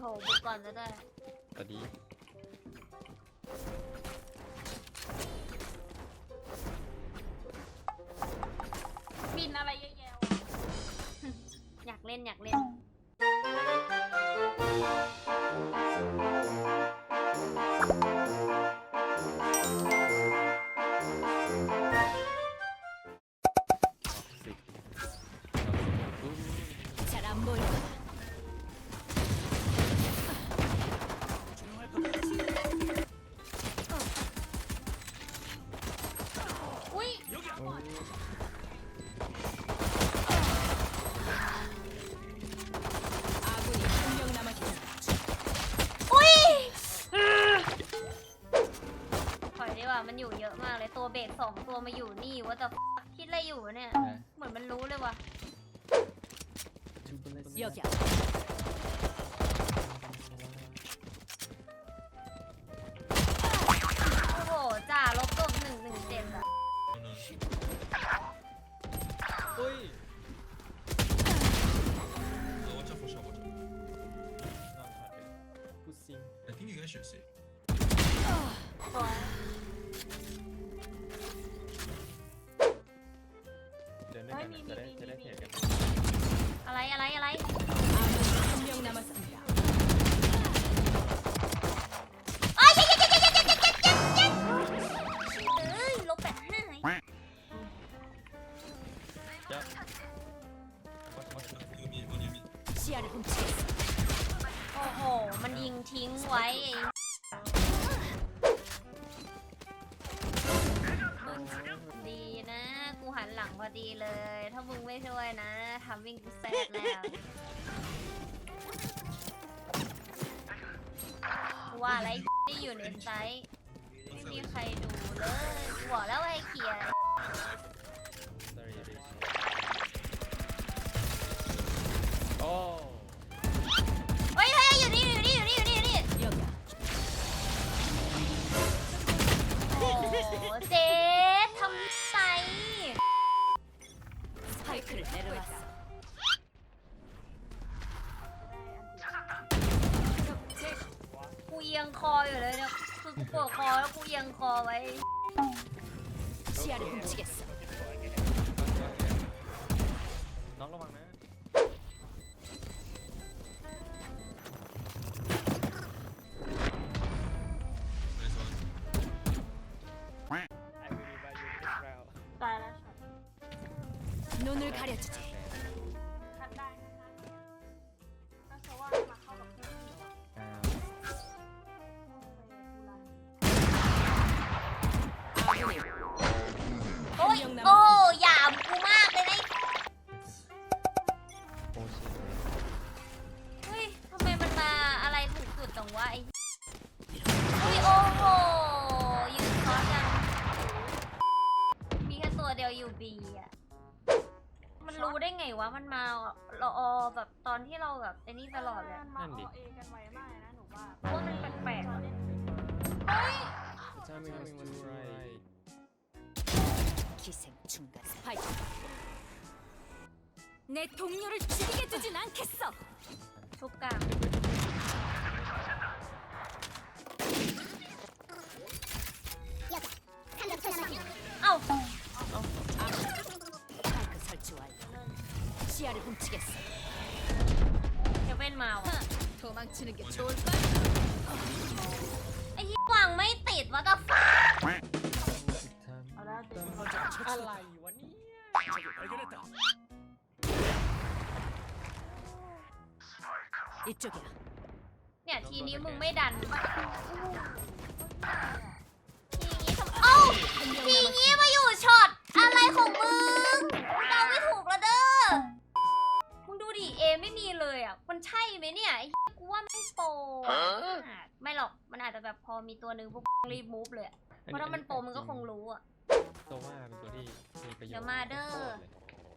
โหบุกก่อนจะได้ตอนนี้บินอะไรเยอะแยะวะ อยากเล่นอยากเล่น มันอยู่เยอะมากเลยตัวเบสสองตัวมาอยู่นี่ว่าแต่คิดอะไรอยู่วะเนี่ยนะเหมือนมันรู้เลยว่ะ여기 ว่าอะไรที่อยู่ในไซต์ไม่มีใครดูเลยหัวแล้วไอ้เขียน โอ้ คือกูปวดคอแล้วกูเอียงคอไว้ 시야를 훔치겠어. น้องระวังนะ ตายแล้ว 눈을 가려주지. ตัวเดียวอยู่บีอ่ะ มันรู้ได้ไงวะ มันมาเราออแบบตอนที่เราแบบไอ้นี่ตลอดเลยอะ นั่นดิ เอกันไวมากเลยนะหนูว่า ว่ามันแปลกๆอะ Timing was too right 기생 중간 스파이크. 내 동료를 죽이게 두진 않겠어. ทุกกลาง เอ้า 스파이 크 설치 완료. 시야를 훔치겠어. เฮเว่นมาว่ะ 도망치는 게 좋을까? ไอ้ยี่วางไม่ติดวะกับฟ้า เอาแล้วเดี๋ยว อะไรวะเนี่ย 이쪽이야. เนี่ยทีนี้มึงไม่ดันทีนี้ทำเอ้า 한 명 ที 남았. นี้มาอยู่ช็อตอะไรของมึง มันใช่ไหมเนี่ยไอ้เหี้ยกูว่าไม่โปรอะไม่หรอก มันอาจจะแบบพอมีตัวหนึ่งพวกรีบมูฟเลยอะเพราะถ้ามันโปรมันก็คงรู้อ่ะ โซว่าเป็นตัวที่มีประโยชน์ เดี๋ยวมาเด้อ โคตรเลย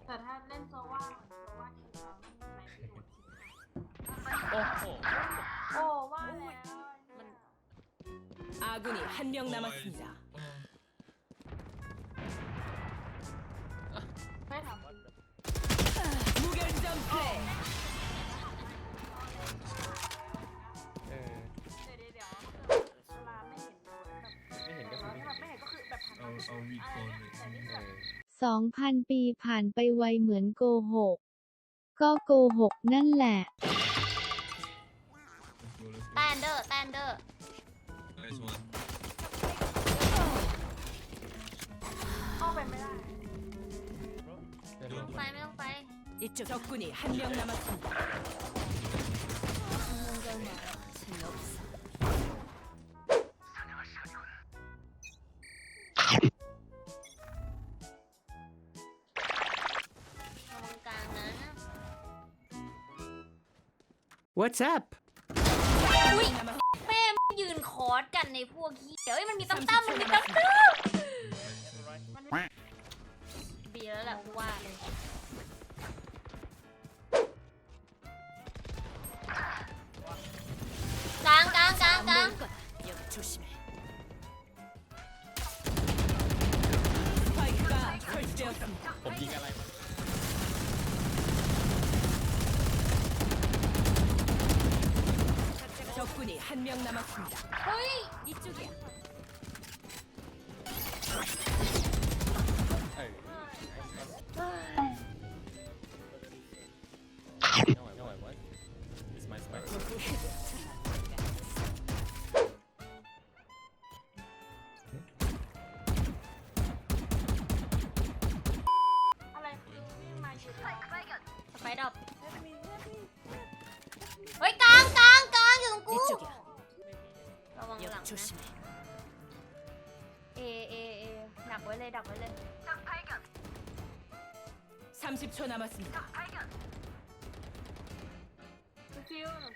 แต่ถ้าเล่นโซว่าเหมือนโซว่าคิวเราไม่มีประโยชน์ โอ้โห โอ้ว่าแล้ว มัน 아군이 한 명 남았습니다. ไม่ทำ 2,000 ปีผ่านไปไวเหมือนโกหก ก็โกหกนั่นแหละ แตนเดอร์แตนเดอร์ Nice one. เข้าไปไม่ได้ เดี๋ยว ไม่ต้องไปไม่ต้องไป 이쪽 적군이 한 명 남았습니다. What's up อุ้ยแม่ยืนคอร์สกันในพวกที่เดี๋ยวมันมีตั้มตั้มมันมีตั้มตั้มมันบีแล้วแหละกูว่ากลงกลงกลงกลงผมยิงอะไร 명 남았습니다. เฮ้ย 이쪽이야. เอ้ย No, I- no, I what? It's my spike. อะไรคือวิ่งมาอยู่ตรง สไปดอบ 조심해. 예예예 예. 나 몰래 나 몰래 딱 발견 30초 남았습니다. 딱 발견 그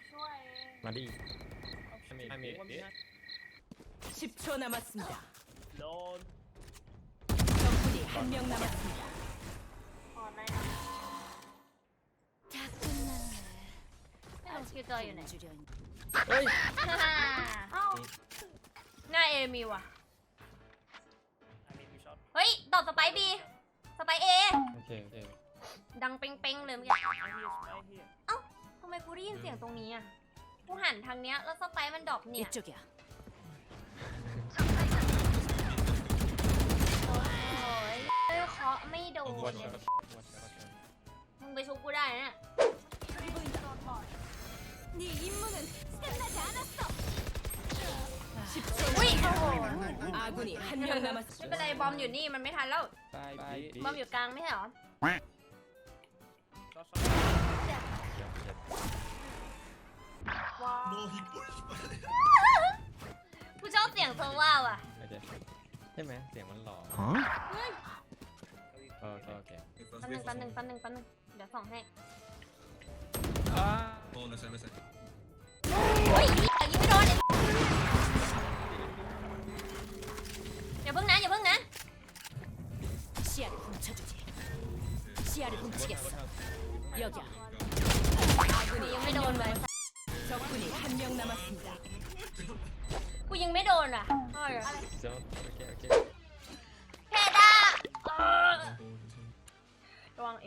좋아해. 말이 예, 예. 10초 남았습니다. 넌 적군이 한 명 남았습니다. 어, 네. 다 끝났네. 아직 다이네 หน้าเอมีว่ะ เฮ้ยตอบสไปร์บีสไปร์เอ โอเคโอเค ดังเป้งๆเลยเมื่อกี้เอ้าทำไมกูได้ยินเสียงตรงนี้อ่ะ กูหันทางเนี้ย แล้วสไปร์มันดรอปเนี่ย 이쪽이야. โอ้ยเอ้ยเคาะไม่โดน วัด เล ช็ ย อตวัดช็อต มึงไปชุบกูได้นะเนี่ย 네 임무는 끝나지 않았어. อุ้ย 10초 โอ้โห 아군이 한 명 ไม่ 남았습니다. เป็นไรบอมอยู่นี่มันไม่ทันแล้ว ตายไป บอมอยู่กลางไม่ใช่เหรอ ว้าว No, he pushed. กูชอบเสียงเธอว่าว่ะ โอเคใช่ไหมเสียงมันหล่อโอเคโอเค แป๊บนึงแป๊บนึงแป๊บนึงแป๊บนึงเดี๋ยวส่องให้ อ่า Oh, nice, nice, nice. โ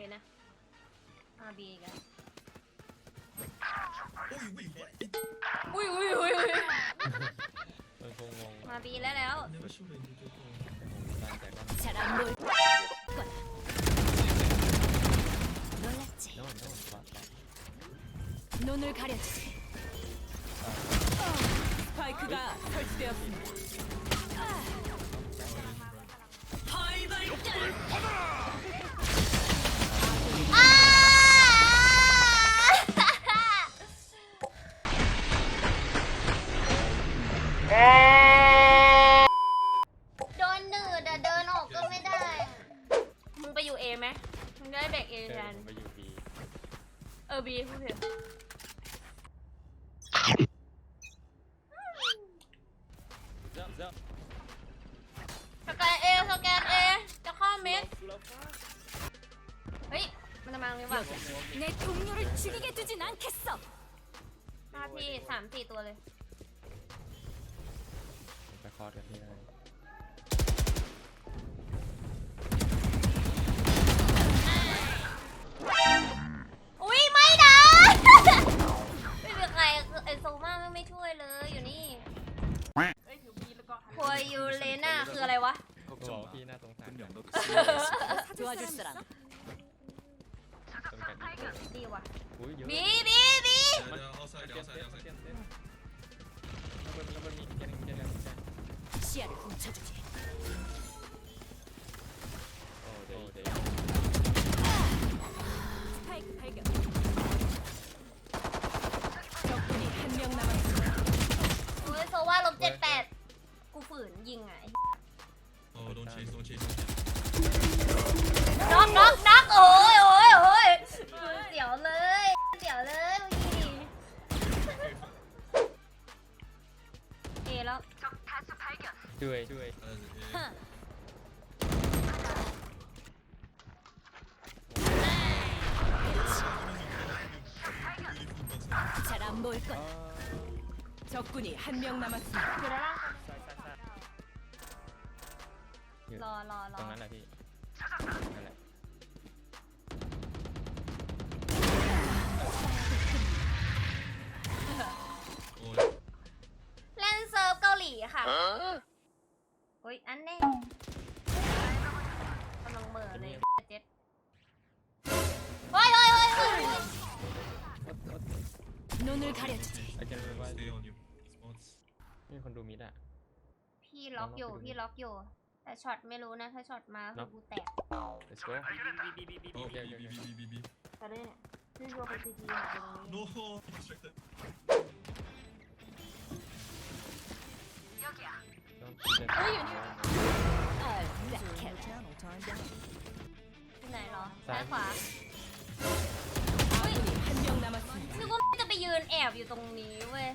ระวังเอนะอาบีกัน Oh, wait, what? อุ้ยอุ้ยอุ้ยอุ้ย มันคงงง มาบีแล้วแล้ว Never shoot it. you just go. ตั้งแต่ก็ 잘 안 보일 거다. 놀랐지.โน่นโน่นวัด 눈을 가려주지. 스파이크가 설치되었습니다. 죽이게 두진 않겠어. หน้าที่สามสี่ตัวเลย ไปคอร์ดกันที่ไหน 스파이크 발견. 적군이 한 명 남았습니다. โอ้ยโซว่าลบเจ็ดแปดกูฝืนยิงไง Oh, don't chase, don't chase, don't chase. น็อกน็อกน็อกโอ้ยโอ้ยโอ้ ช่วยช่วย That's it, yeah. 잘 안 보일 것. อ๋อ 적군이 한 명 남았습니다. อยู่ด้านล่าง ใช่ใช่ใช่อยู่ รอรอร ต อ รงนั้นแหละพี่ stay มีคนดูมิดอะ พี่ล็อกอยู่พี่ล็อกอยู่ แต่ช็อตไม่รู้นะ ถ้าช็อตมาคือกูแตก let's go บีบีบีแต่ได้เนี่ยพี่โยไปซีดีนตีเอนี่ไหนหรอซ้ายขวา นึกว่าแม่งจะไปยืนแอบอยู่ตรงนี้เว้ย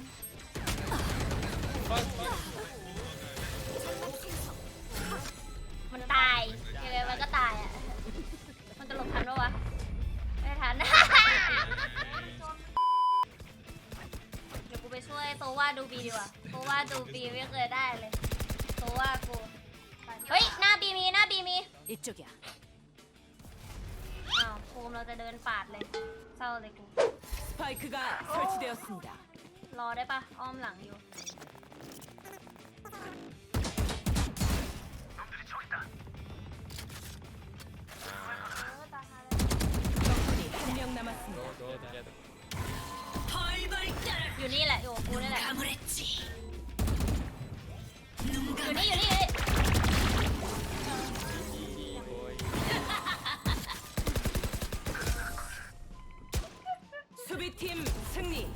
มันตายยังไงมันก็ตายอ่ะ มันจะหลบทันปะวะ ไม่ทัน เดี๋ยวกูไปช่วยโซว่าดูบีดีกว่าโซว่าดูบีไม่เคยได้เลยโซว่ากู เฮ้ย หน้าบีมี หน้าบีมี 이쪽이야. อ้าวภูมิเราจะเดินปาดเลย เศร้าเลยกู 스파이크가 설치되었습니다. รอได้ปะอ้อมหลังอยู่ 적군이 한 명 남았습니다. go go together อยู่นี่แหละอยู่กับกูนี่แหละ 아무랬지. 팀 승리.